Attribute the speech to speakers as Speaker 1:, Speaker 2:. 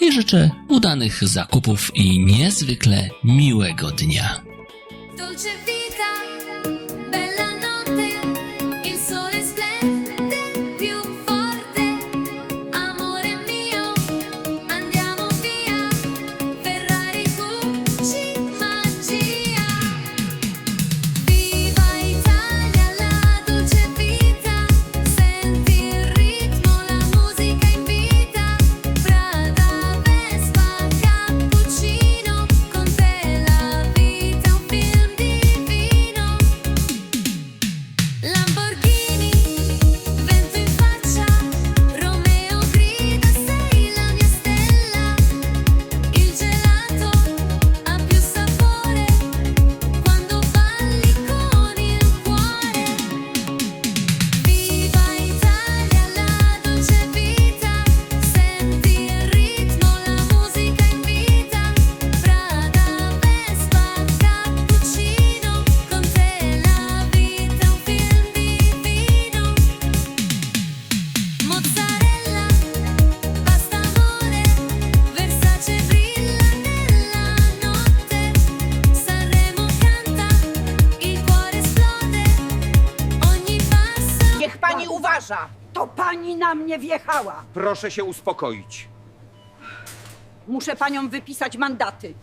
Speaker 1: i życzę udanych zakupów i niezwykle miłego dnia.
Speaker 2: Dolce vita, bella
Speaker 3: uważa! To pani na mnie wjechała!
Speaker 4: Proszę się uspokoić.
Speaker 3: Muszę panią wypisać mandaty.